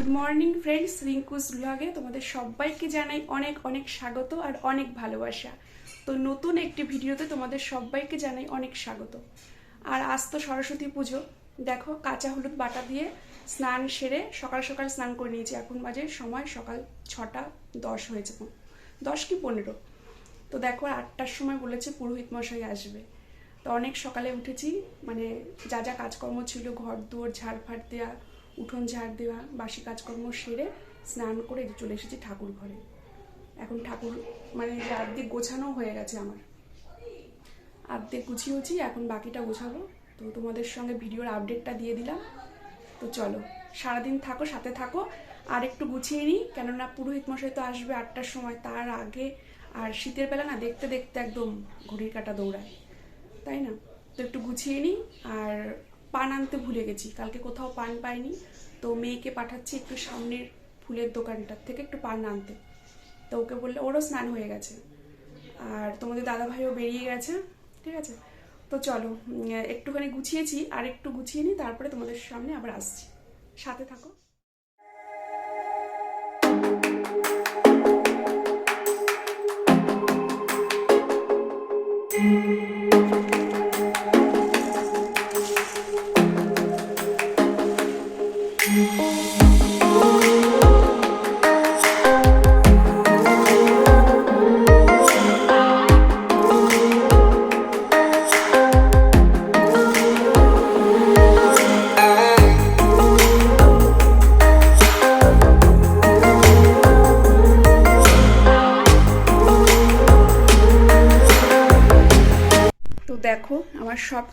Good morning friends Rinku's ব্লগে তোমাদের সবাইকে জানাই অনেক অনেক স্বাগত আর অনেক ভালোবাসা। তো নতুন একটি ভিডিওতে তোমাদের সবাইকে জানাই অনেক স্বাগত। আর আজ তো সরস্বতী পুজো। দেখো, কাঁচা হলুদ বাটা দিয়ে স্নান সেরে সকাল সকাল স্নান করে নিয়েছি। এখন বাজে সময় সকাল ছটা দশ হয়েছে দশ কি পনেরো? তো দেখো, আটটার সময় বলেছে পুরোহিত মশাই আসবে। তো অনেক সকালে উঠেছি। মানে যা যা কাজকর্ম ছিল, ঘর দুয়ার ঝাড় ফাড় দেওয়া উঠোন ঝাড় দেওয়া, বাসি কাজকর্ম সেরে স্নান করে চলে এসেছি ঠাকুর ঘরে। এখন ঠাকুর মানে যে অর্ধেক গোছানো হয়ে গেছে আমার। অর্ধেক গুছিয়েছি এখন বাকিটা গোছাবো। তো তোমাদের সঙ্গে ভিডিওর আপডেটটা দিয়ে দিলাম। তো চলো, সারাদিন থাকো, সাথে থাকো। আর একটু গুছিয়ে নিই, কেননা পুরোহিত মশাই তো আসবে আটটার সময়, তার আগে আর শীতের বেলা না দেখতে দেখতে একদম ঘড়ির কাটা দৌড়ায়। তাই না? তো একটু গুছিয়ে নিই, আর পান আনতে ভুলে গেছি। কালকে কোথাও পান পাইনি। তো মেয়েকে পাঠাচ্ছি একটু সামনের ফুলের দোকানটার থেকে একটু পান আনতে। তো ওকে বললে, ওরও স্নান হয়ে গেছে। আর তোমাদের দাদা ভাইও বেরিয়ে গেছে। ঠিক আছে? তো চলো একটুখানি গুছিয়েছি আর একটু গুছিয়ে নিই, তারপরে তোমাদের সামনে আবার আসছি। সাথে থাকো।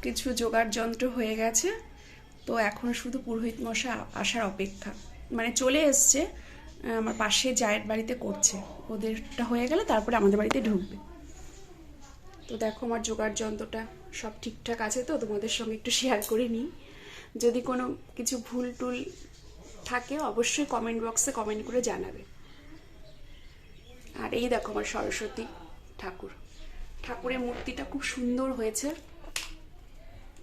কিছু জোগাড় যন্ত্র হয়ে গেছে। তো এখন শুধু পুরোহিত মশা আসার অপেক্ষা। মানে চলে এসছে আমার পাশে জায়ের বাড়িতে করছে। ওদেরটা হয়ে গেলে তারপরে আমাদের বাড়িতে ঢুকবে। তো দেখো আমার জোগাড় যন্ত্রটা সব ঠিকঠাক আছে তো, তোমাদের সঙ্গে একটু শেয়ার করে নিই। যদি কোনো কিছু ভুল টুল থাকে অবশ্যই কমেন্ট বক্সে কমেন্ট করে জানাবে। আর এই দেখো আমার সরস্বতী ঠাকুর। ঠাকুরের মূর্তিটা খুব সুন্দর হয়েছে।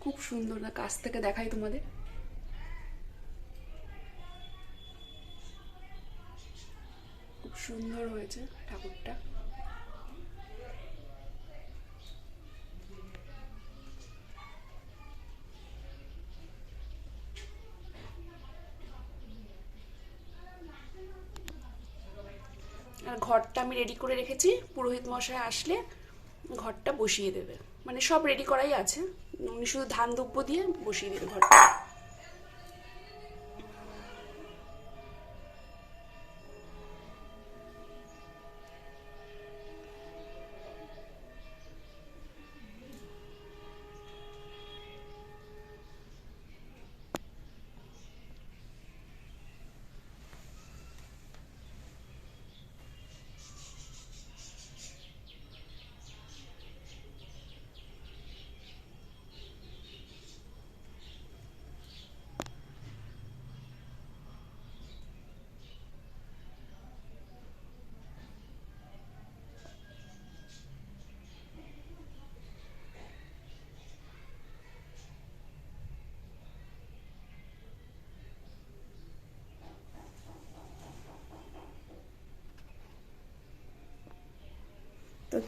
খুব সুন্দর না? কাছ থেকে দেখাই তোমাদের। খুব সুন্দর হয়েছে ঠাকুরটা। আর ঘরটা আমি রেডি করে রেখেছি। পুরোহিত মশাই আসলে ঘরটা বসিয়ে দেবে। মানে সব রেডি করাই আছে। উনি শুধু ধান দ্রব্য দিয়ে বসিয়ে দিল ঘরটা।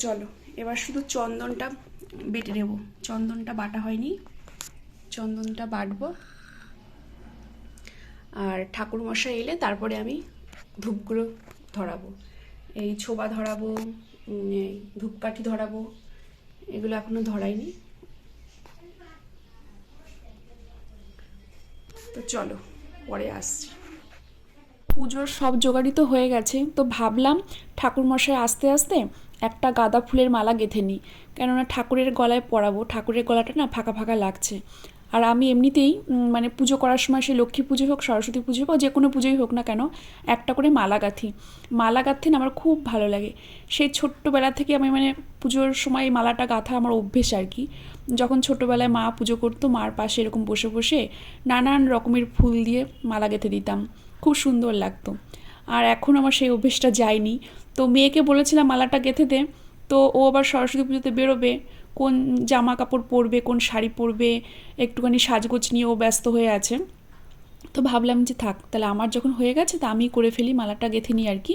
চলো, এবার শুধু চন্দনটা বেটে নেব। চন্দনটা বাটা হয়নি, চন্দনটা বাটব। আর ঠাকুর মশাই এলে তারপরে আমি ধূপগুলো ধরাবো। এই ছোবা ধরাবো ধূপকাঠি ধরাবো, এগুলো এখনও ধরাইনি। তো চলো, পরে আসছি। পুজোর সব জোগাড়ি তো হয়ে গেছে, তো ভাবলাম ঠাকুরমশাই আস্তে আসতে একটা গাঁদা ফুলের মালা গেঁথে নিই। কেননা ঠাকুরের গলায় পরাবো, ঠাকুরের গলাটা না ফাঁকা ফাঁকা লাগছে। আর আমি এমনিতেই মানে পুজো করার সময় সে লক্ষ্মী পুজো হোক, সরস্বতী পুজো হোক বা যে কোনো পুজোই হোক না কেন, একটা করে মালা গাঁথি। মালা গাঁথতে না আমার খুব ভালো লাগে। সেই ছোট্টবেলা থেকে আমি মানে পুজোর সময় মালাটা গাঁথা আমার অভ্যেস আর কি। যখন ছোটোবেলায় মা পুজো করতো, মার পাশে এরকম বসে বসে নানান রকমের ফুল দিয়ে মালা গেঁথে দিতাম। খুব সুন্দর লাগতো। আর এখন আমার সেই অভ্যেসটা যায়নি। তো মেয়েকে বলেছিলাম মালাটা গেঁথে দে। তো ও আবার সরস্বতী পুজোতে বেরোবে, কোন জামা কাপড় পরবে, কোন শাড়ি পরবে, একটুখানি সাজগোজ নিয়ে ও ব্যস্ত হয়ে আছে। তো ভাবলাম যে থাক, তাহলে আমার যখন হয়ে গেছে তা আমি করে ফেলি, মালাটা গেঁথে নিই আর কি।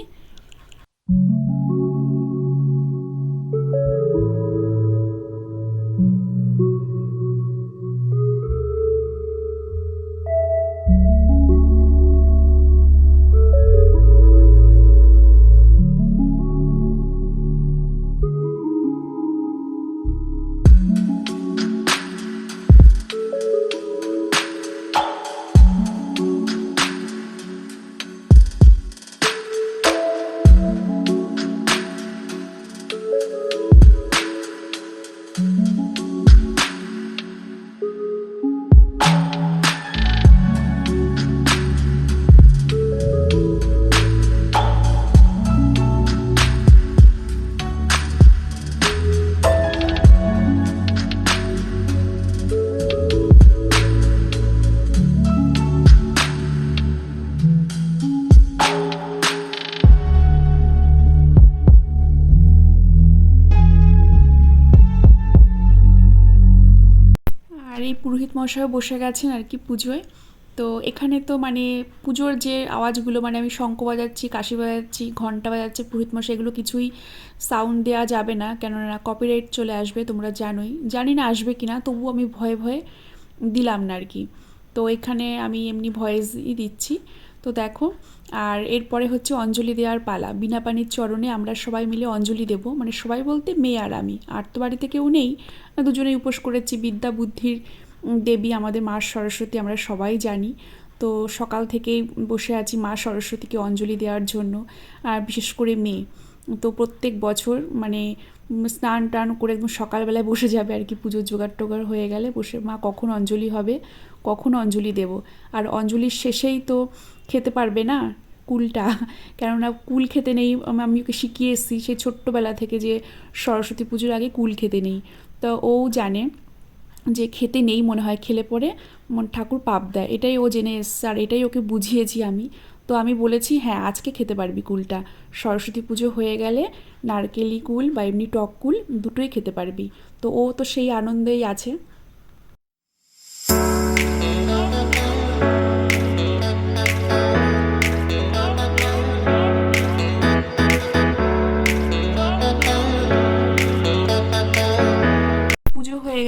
পুরোহিত মশাইও বসে গেছেন আর কি পুজোয়। তো এখানে তো মানে পুজোর যে আওয়াজগুলো মানে আমি শঙ্খ বাজাচ্ছি, কাশি বাজাচ্ছি ঘণ্টা বাজাচ্ছে পুরোহিত মশাই এগুলো কিছুই সাউন্ড দেওয়া যাবে না। কেননা কপিরাইট চলে আসবে, তোমরা জানোই। জানি না আসবে কি না তবুও আমি ভয়ে ভয়ে দিলাম না আর কি। তো এখানে আমি এমনি ভয়েসই দিচ্ছি। তো দেখো, আর এরপরে হচ্ছে অঞ্জলি দেওয়ার পালা। বিনা পানির চরণে আমরা সবাই মিলে অঞ্জলি দেব। মানে সবাই বলতে মেয়ে আর আমি। আর তো বাড়িতে কেউ নেই। দুজনেই উপোস করেছি বিদ্যা বুদ্ধির দেবী, আমাদের মা সরস্বতী আমরা সবাই জানি। তো সকাল থেকেই বসে আছি মা সরস্বতীকে অঞ্জলি দেওয়ার জন্য, আর বিশেষ করে মেয়ে। তো প্রত্যেক বছর মানে স্নান টান করে একদম সকালবেলায় বসে যাবে আর কি, পুজোর জোগাড় টোগাড় হয়ে গেলে বসে মা কখন অঞ্জলি হবে, কখন অঞ্জলি দেব। আর অঞ্জলির শেষেই তো খেতে পারবে না কুলটা, কেননা কুল খেতে নেই আমি ওকে শিখিয়ে এসেছি সেই ছোট্টবেলা থেকে যে সরস্বতী পুজোর আগে কুল খেতে নেই। তো ও জানে যে খেতে নেই মনে হয়, খেলে পরে ঠাকুর পাপ দেয়। এটাই ও জেনে এসছে আর এটাই ওকে বুঝিয়েছি আমি। তো আমি বলেছি হ্যাঁ আজকে খেতে পারবি কুলটা। সরস্বতী পুজো হয়ে গেলে নারকেলি কুল বা এমনি টক কুল দুটোই খেতে পারবি। তো ও তো সেই আনন্দেই আছে।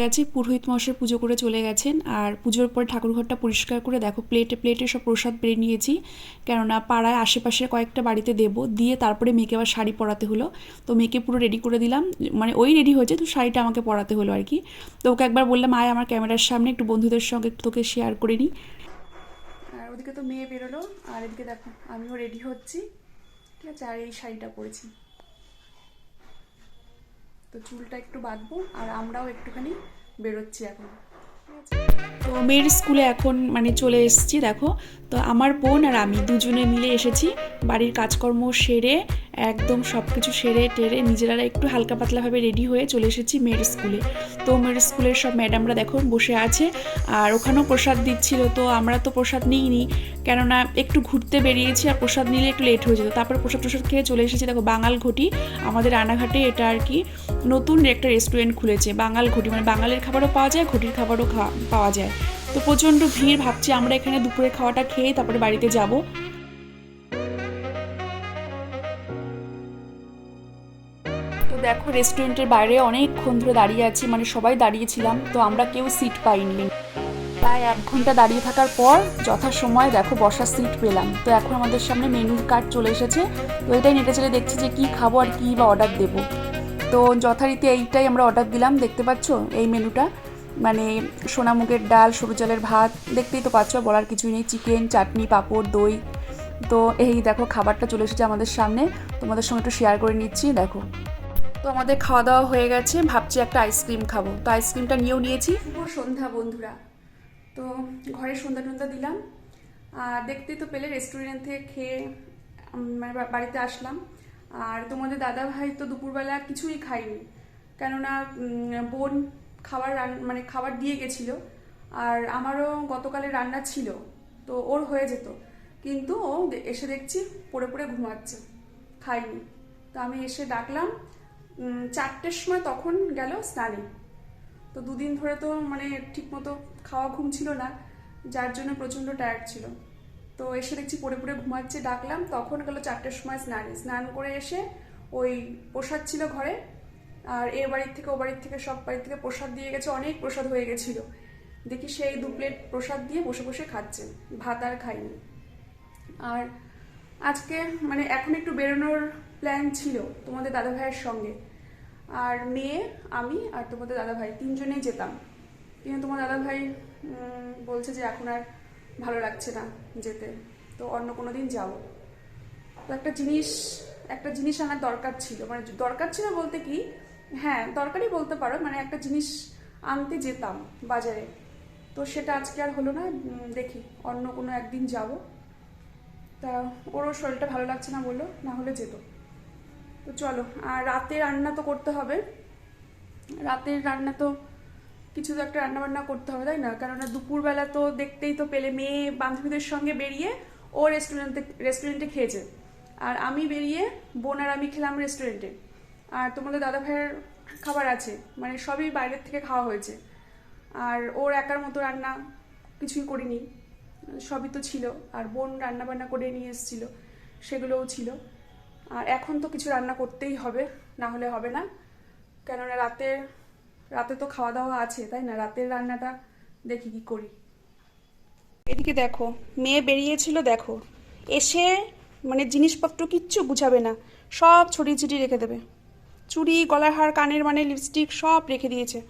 গেছে, পুরোহিত মশাই পুজো করে চলে গেছেন। আর পুজোর পর ঠাকুরঘরটা পরিষ্কার করে দেখো প্লেটে প্লেটে সব প্রসাদ বেড়ে নিয়েছি। কেননা পাড়ায় আশেপাশে কয়েকটা বাড়িতে দেবো, দিয়ে তারপরে মেয়েকে আবার শাড়ি পরাতে হলো। তো মেয়েকে পুরো রেডি করে দিলাম। মানে ওই রেডি হয়েছে, তো শাড়িটা আমাকে পরাতে হলো আর কি। তো ওকে একবার বললাম, আয় আমার ক্যামেরার সামনে, একটু বন্ধুদের সঙ্গে তোকে শেয়ার করে নিই আর ওদিকে তো মেয়ে বেরোলো, আর এদিকে দেখো, আমিও রেডি হচ্ছি। ঠিক আছে, আর এই শাড়িটা পরেছি। তো চুলটা একটু বাঁধবো আর আমরাও একটুখানি বেরোচ্ছি এখন। তো মেয়ের স্কুলে এখন মানে চলে এসেছি, দেখো। তো আমার বোন আর আমি দুজনে মিলে এসেছি, বাড়ির কাজকর্ম সেরে, একদম সব কিছু সেরে টেরে নিজেরা একটু হালকা পাতলাভাবে রেডি হয়ে চলে এসেছি মেয়ের স্কুলে। তো মেয়ের স্কুলের সব ম্যাডামরা দেখো বসে আছে, আর ওখানেও প্রসাদ দিচ্ছিল, তো আমরা তো প্রসাদ নিইনি। কেননা একটু ঘুরতে বেরিয়েছি আর প্রসাদ নিলে একটু লেট হয়ে যেত। তারপরে প্রসাদ প্রসাদ খেয়ে চলে এসেছি, দেখো বাঙাল ঘটি, আমাদের রানাঘাটে এটা আর কি নতুন একটা রেস্টুরেন্ট খুলেছে, বাঙাল ঘটি। মানে বাঙালের খাবারও পাওয়া যায়, ঘটির খাবারও খাওয়া পাওয়া যায়। তো প্রচণ্ড ভিড় ভাবছি আমরা এখানে দুপুরে খাওয়াটা খেয়ে তারপরে বাড়িতে যাব। তো দেখো রেস্টুরেন্টের বাইরে অনেকক্ষণ ধরে দাঁড়িয়ে আছি মানে সবাই দাঁড়িয়েছিলাম, তো আমরা কেউ সিট পাইনি। প্রায় এক ঘণ্টা দাঁড়িয়ে থাকার পর যথাসময় দেখো বসার সিট পেলাম। তো এখন আমাদের সামনে মেনুর কার্ড চলে এসেছে। তো এটাই নেটে চলে দেখছি যে কী খাব আর কী বা অর্ডার দেবো। তো যথারীতি এইটাই আমরা অর্ডার দিলাম, দেখতে পাচ্ছ এই মেনুটা মানে সোনামুগের ডাল সরু জলের ভাত, দেখতেই তো পাচ্ছ বলার কিছুই নেই। চিকেন চাটনি, পাঁপড়, দই। তো এই দেখো, খাবারটা চলে এসেছে আমাদের সামনে। তোমাদের সঙ্গে একটু শেয়ার করে নিচ্ছি, দেখো। তো আমাদের খাওয়া দাওয়া হয়ে গেছে, ভাবছি একটা আইসক্রিম খাব। তো আইসক্রিমটা নিয়েও নিয়েছি। সন্ধ্যা, বন্ধুরা। তো ঘরে সন্ধ্যা টন্ধ্যা দিলাম। আর দেখতেই তো পেলে রেস্টুরেন্ট থেকে খেয়ে মানে বাড়িতে আসলাম। আর তোমাদের দাদা ভাই তো দুপুরবেলা কিছুই খাইনি কেননা বোন খাবার রান- মানে খাবার দিয়ে গেছিল। আর আমারও গতকালে রান্না ছিল, তো ওর হয়ে যেত। কিন্তু ও এসে দেখছি পড়ে পড়ে ঘুমাচ্ছে খাইনি তো আমি এসে ডাকলাম চারটের সময় তখন গেল স্নানে। তো দুদিন ধরে তো মানে ঠিক মতো খাওয়া ঘুম ছিল না, যার জন্য প্রচণ্ড টায়ার্ড ছিল। তো এসে দেখছি পড়ে পড়ে ঘুমাচ্ছে, ডাকলাম, তখন গেল চারটের সময় স্নানে। স্নান করে এসে ওই প্রসাদ ছিল ঘরে আর এ বাড়ির থেকে ও বাড়ির থেকে সব বাড়ির থেকে প্রসাদ দিয়ে গেছে, অনেক প্রসাদ হয়ে গেছিল। দেখি সেই দু প্লেট প্রসাদ দিয়ে বসে বসে খাচ্ছে ভাত আর খাইনি। আর আজকে মানে এখন একটু বেরোনোর প্ল্যান ছিল তোমাদের দাদা ভাইয়ের সঙ্গে। আর মেয়ে, আমি আর তোমাদের দাদা ভাই, তিনজনেই যেতাম। কিন্তু তোমার দাদা ভাই বলছে যে এখন আর ভালো লাগছে না যেতে, তো অন্য কোনো দিন যাব। তো একটা জিনিস একটা জিনিস আনার দরকার ছিল। মানে দরকার ছিল বলতে কি হ্যাঁ দরকারই বলতে পারো মানে একটা জিনিস আনতে যেতাম বাজারে। তো সেটা আজকে আর হলো না দেখি, অন্য কোনো একদিন যাব। তা ওরও শরীরটা ভালো লাগছে না বলল, না হলে যেত। তো চলো, আর রাতে রান্না তো করতে হবে। রাতের রান্না তো কিছু তো একটা রান্না বান্না করতে হবে, তাই না? কেননা দুপুরবেলা তো দেখতেই তো পেলে মেয়ে বান্ধবীদের সঙ্গে বেরিয়ে ও রেস্টুরেন্টে রেস্টুরেন্টে খেয়েছে। আর আমি বেরিয়ে বোন আর আমি খেলাম রেস্টুরেন্টে আর তোমাদের দাদা ভাইয়ের খাবার আছে মানে সবই বাইরের থেকে খাওয়া হয়েছে। আর ওর একার মতো রান্না কিছুই করিনি, সবই তো ছিল, আর বোন রান্না বান্না করে নিয়ে এসেছিল, সেগুলোও ছিল। আর এখন তো কিছু রান্না করতেই হবে, না হলে হবে না। কেননা রাতে রাতে তো খাওয়া দাওয়া আছে, তাই না? রাতের রান্নাটা দেখি কি করি। এদিকে দেখো, মেয়ে বেরিয়েছিল, দেখো। এসে মানে জিনিসপত্র কিচ্ছু বুঝাবে না, সব ছড়িয়ে ছিটিয়ে রেখে দেবে। চুড়ি, গলার হার, কানের মানে লিপস্টিক সব রেখে দিয়েছে।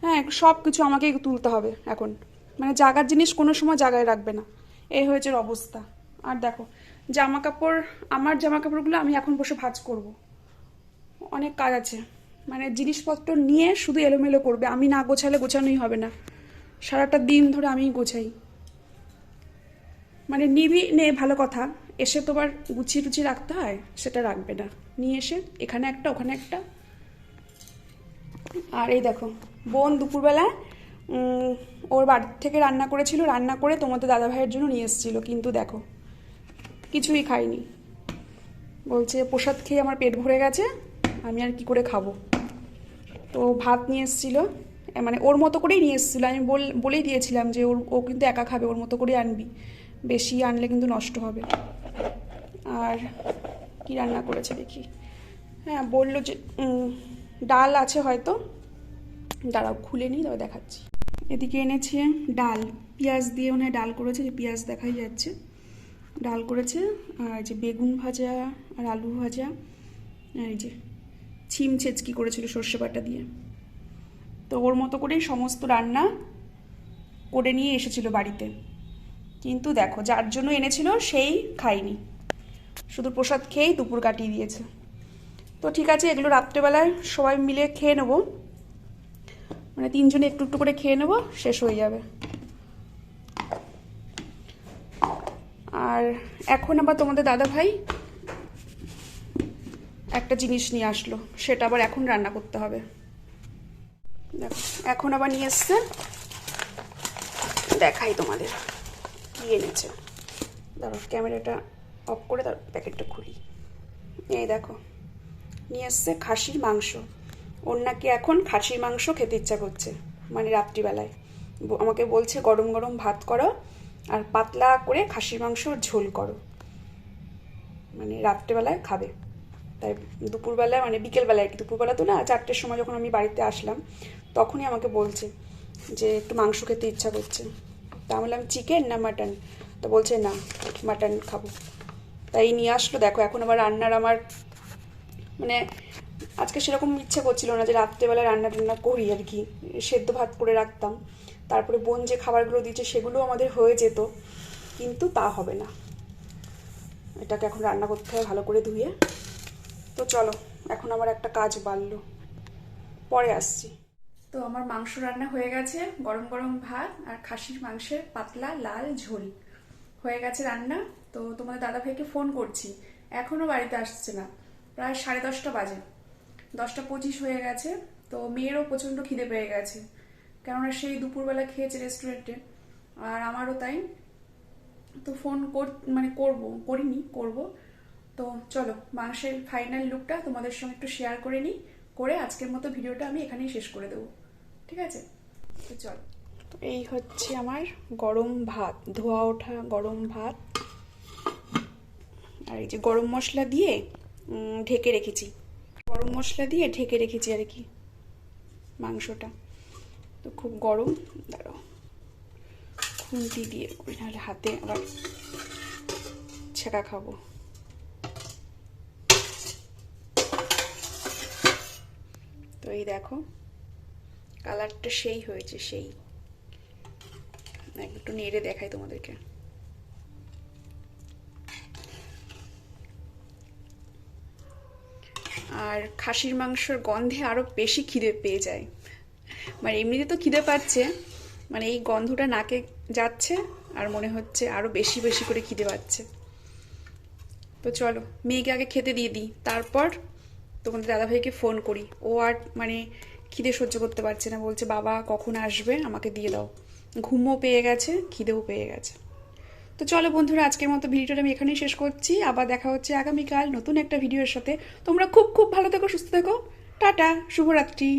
হ্যাঁ সব কিছু আমাকেই তুলতে হবে এখন। মানে জাগার জিনিস কোনো সময় জায়গায় রাখবে না। এই হয়েছে অবস্থা। আর দেখো জামা কাপড় আমার জামা কাপড়গুলো আমি এখন বসে ভাঁজ করব। অনেক কাজ আছে। মানে জিনিসপত্র নিয়ে শুধু এলোমেলো করবে। আমি না গোছালে গোছানোই হবে না। সারাটা দিন ধরে আমিই গোছাই। মানে নিবি নে, ভালো কথা। এসে তো আবার গুছিয়ে টুচিয়ে রাখতে হয়? সেটা রাখবে না। নিয়ে এসে এখানে একটা, ওখানে একটা। আর এই দেখো, বোন দুপুরবেলা ওর বাড়ি থেকে রান্না করেছিল, রান্না করে তোমাদের দাদা ভাইয়ের জন্য নিয়ে এসেছিল। কিন্তু দেখো, কিছুই খাইনি। বলছে, প্রসাদ খেয়ে আমার পেট ভরে গেছে, আমি আর কি করে খাব? তো ভাত নিয়ে এসেছিল। মানে ওর মতো করেই নিয়ে এসেছিল। আমি বল, বলেই দিয়েছিলাম যে ওর, ও কিন্তু একা খাবে, ওর মতো করে আনবি। বেশি আনলে কিন্তু নষ্ট হবে। আর কি রান্না করেছে দেখি। হ্যাঁ বলল যে ডাল আছে হয়তো। দাঁড়াও, খুলে নিই, তবে দেখাচ্ছি। এদিকে এনেছে ডাল। পেঁয়াজ দিয়ে হয় ডাল করেছে, যে পেঁয়াজ দেখাই যাচ্ছে। ডাল করেছে, আর যে বেগুন ভাজা আর আলু ভাজা, আর এই যে ছিম ছেচকি করেছিল সর্ষে বাটা দিয়ে। তো ওর মতো করেই সমস্ত রান্না করে নিয়ে এসেছিল বাড়িতে। কিন্তু দেখো, যার জন্য এনেছিল, সেই খায়নি। শুধু প্রসাদ খেয়েই দুপুর কাটিয়ে দিয়েছে। তো ঠিক আছে, এগুলো রাত্রেবেলায় সবাই মিলে খেয়ে নেব। মানে তিনজনে একটু একটু করে খেয়ে নেব, শেষ হয়ে যাবে। আর এখন আবার তোমাদের দাদা ভাই একটা জিনিস নিয়ে আসলো, সেটা আবার এখন রান্না করতে হবে। দেখো, এখন আবার নিয়ে এসছে। দেখাই তোমাদের, কি এনেছে। দাঁড়ো ক্যামেরাটা অফ করে তার প্যাকেটটা খুলি এই দেখো, নিয়ে এসছে খাসির মাংস। ওর নাকি এখন খাসির মাংস খেতে ইচ্ছা করছে মানে রাত্রিবেলায়। আমাকে বলছে গরম গরম ভাত করো আর পাতলা করে খাসির মাংসর ঝোল করো। মানে রাত্রেবেলায় খাবে। তাই দুপুরবেলায় মানে বিকেলবেলায় দুপুরবেলা তো না চারটের সময় যখন আমি বাড়িতে আসলাম, তখনই আমাকে বলছে যে একটু মাংস খেতে ইচ্ছা করছে। তা বললাম চিকেন না মাটন তো বলছে, না মাটন খাব। তাই নিয়ে আসলো। দেখো, এখন আবার রান্নার আমার মানে আজকে সেরকম ইচ্ছে করছিল না যে রাত্রেবেলা রান্না টান্না করি আর কি। সেদ্ধ ভাত করে রাখতাম। তারপরে বোন যে খাবারগুলো দিচ্ছে সেগুলো আমাদের হয়ে যেত। কিন্তু তা হবে না। এটাকে এখন রান্না করতে হবে ভালো করে ধুয়ে। তো চলো, এখন আমার একটা কাজ বাড়লো। পরে আসছি। তো আমার মাংস রান্না হয়ে গেছে। গরম গরম ভাত আর খাসির মাংসের পাতলা লাল ঝোল। হয়ে গেছে রান্না। তো তোমাদের দাদা ভাইকে ফোন করছি। এখনও বাড়িতে আসছে না। প্রায় সাড়ে দশটা বাজে। দশটা পঁচিশ হয়ে গেছে। তো মেয়েরও প্রচণ্ড খিদে পেয়ে গেছে। কেননা সেই দুপুরবেলা খেয়েছে রেস্টুরেন্টে আর আমারও তাই। তো ফোন কর মানে করব, করিনি, করব। তো চলো, মাংসের ফাইনাল লুকটা তোমাদের সঙ্গে একটু শেয়ার করে নিই। করে আজকের মতো ভিডিওটা আমি এখানেই শেষ করে দেবো। ঠিক আছে? তো চলো। এই হচ্ছে আমার গরম ভাত, ধোয়া ওঠা গরম ভাত। আর এই যে গরম মশলা দিয়ে ঢেকে রেখেছি। গরম মশলা দিয়ে ঢেকে রেখেছি আর কি মাংসটা। তো খুব গরম, দাঁড়াও। খুন্তি দিয়ে নাহলে হাতে আবার ছেঁকা খাব। তো এই দেখো, কালারটা সেই হয়েছে, সেই। একটু নেড়ে দেখাই তোমাদেরকে। আর খাসির মাংসর গন্ধে আরও বেশি খিদে পেয়ে যায়। মানে এমনিতে তো খিদে পাচ্ছে মানে এই গন্ধটা নাকে যাচ্ছে আর মনে হচ্ছে আরও বেশি বেশি করে খিদে পাচ্ছে। তো চলো, মেয়েকে আগে খেতে দিয়ে দিই, তারপর তোমাদের দাদাভাইকে ফোন করি। ও আর মানে খিদে সহ্য করতে পারছে না, বলছে বাবা কখন আসবে, আমাকে দিয়ে দাও। ঘুমও পেয়ে গেছে, খিদেও পেয়ে গেছে। তো চলো বন্ধুরা, আজকের মতো ভিডিওটা আমি এখানেই শেষ করছি। আবার দেখা হচ্ছে আগামীকাল নতুন একটা ভিডিওর সাথে। তোমরা খুব খুব ভালো থেকো, সুস্থ থেকো। টাটা, শুভরাত্রি।